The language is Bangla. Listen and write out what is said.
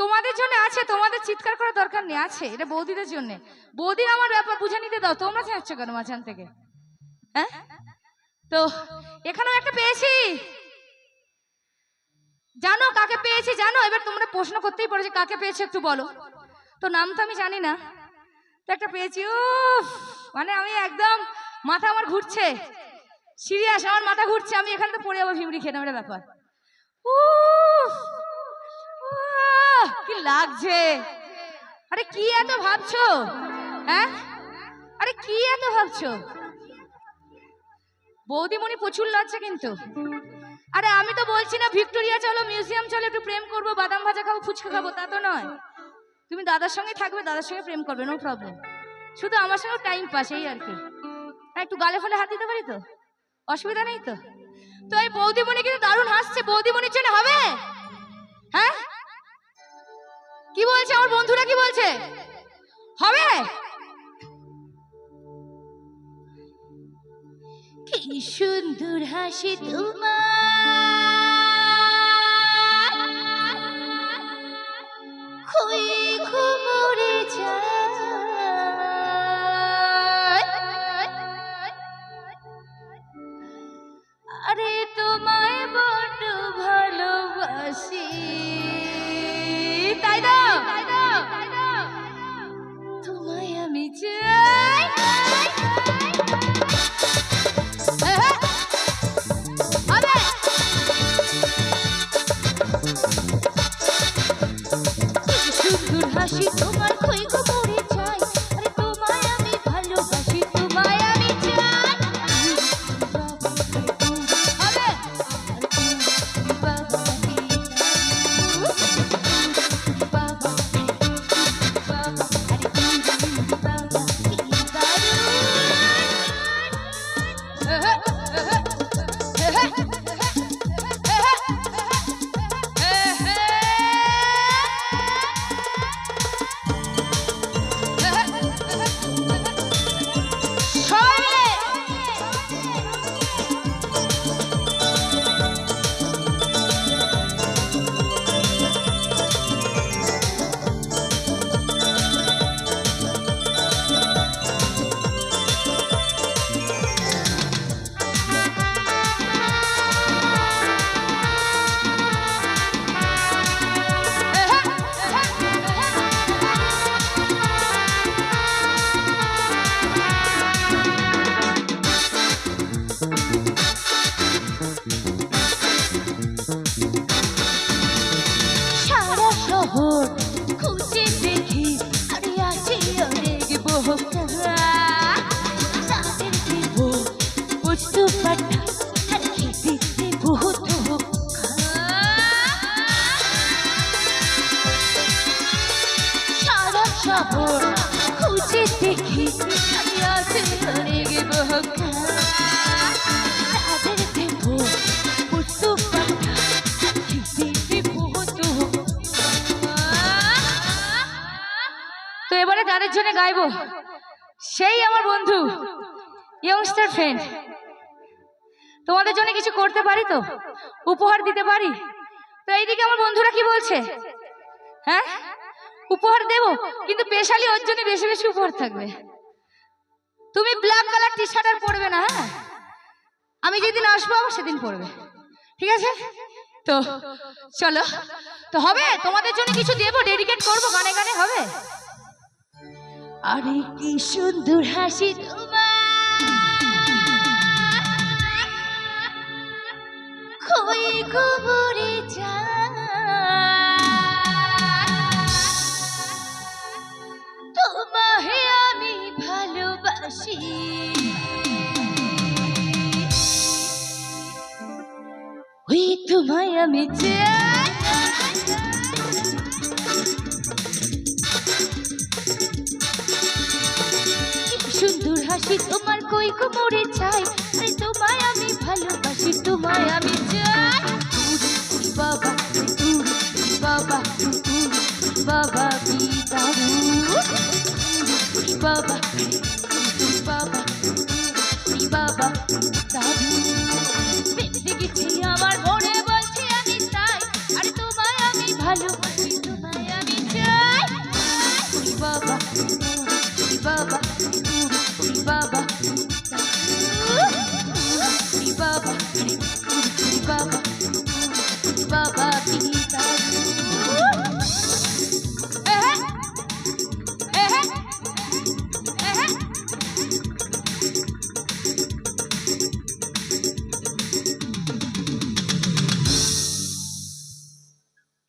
তোমাদের জন্য আছে, তোমাদের চিৎকার করার দরকার নেই, আছে, এটা বৌদিদের জন্য। বৌদি আমার ব্যাপার বুঝে নিতে দাও, তোমরা চেঁচাচ্ছ কেন মাঝখান থেকে? হ্যাঁ? তো, এখানেও একটা পেয়েছি। জানো কাকে পেয়েছি, জানো? এবার তোমরা প্রশ্ন করতেই পারো যে কাকে পেয়েছ একটু বলো। তো নাম তো আমি জানি না। তো একটা পেয়েছি, উফ মানে আমি একদম মাথা আমার ঘুরছে। সিরিয়াস, আমার মাথা ঘুরছে, আমি এখানে তো পড়ে যাব ভিমড়ি খেয়ে নেওয়ার ব্যাপার। উফ কি লাগছে? আরে কি এত ভাবছ? হ্যাঁ? আরে কি এত ভাবছ? বৌদিমণি প্রচুর লাগছে কিন্তু। আরে আমি তো বলছি না, ভিক্টোরিয়া চলো, মিউজিয়াম চলো, একটু প্রেম করব, বাদাম ভাজা খাব, ফুচকা খাব, তা তো নয়। তুমি দাদার সঙ্গে থাকবে, দাদার সঙ্গে প্রেম করবে নো প্রবলেম শুধু আমার সঙ্গে টাইম পাস এই আর কি। হ্যাঁ একটু গালে ফলে হাত দিতে পারি তো? অসুবিধা নেই তো? তো এই বৌদিমণি কিন্তু দারুণ হাসছে, বৌদিমণির জন্য হবে? হ্যাঁ? কি বলছে? আমার বন্ধুরা কি বলছে? হবে? কি সুন্দর হাসি তোমার। খুই যায়। আরে তোমায় বড্ড ভালোবাসি। সুন্দর হাসি পাঠা তো এবারে যাদের জন্য গাইবো। সেই আমার বন্ধু ইয়ংস্টার ফ্রেন্ড তোমাদের জন্য কিছু করতে পারি তো? উপহার দিতে পারি? তো এইদিকে আমার বন্ধুরা কি বলছে? হ্যাঁ? উপহার দেব, কিন্তু স্পেশালি ওর জন্য বেশি বেশি উপহার থাকবে। তুমি ব্ল্যাক কালার টি শার্ট আর পরবে না হ্যাঁ? আমি যেদিন আসব সেদিন পরবে। ঠিক আছে? তো, চলো। তো হবে? তোমাদের জন্য কিছু দেবো? ডেডিকেট করব? গানে গানে হবে? আরে কি সুন্দর হাসি তোমার। খবরে তোমাহে ভালোবাসি ওই তোমায় আমি সুন্দর হাসি তোমার কই কোমরে চাই? তোমায় আমি ভালোবাসি, তোমায় আমি up.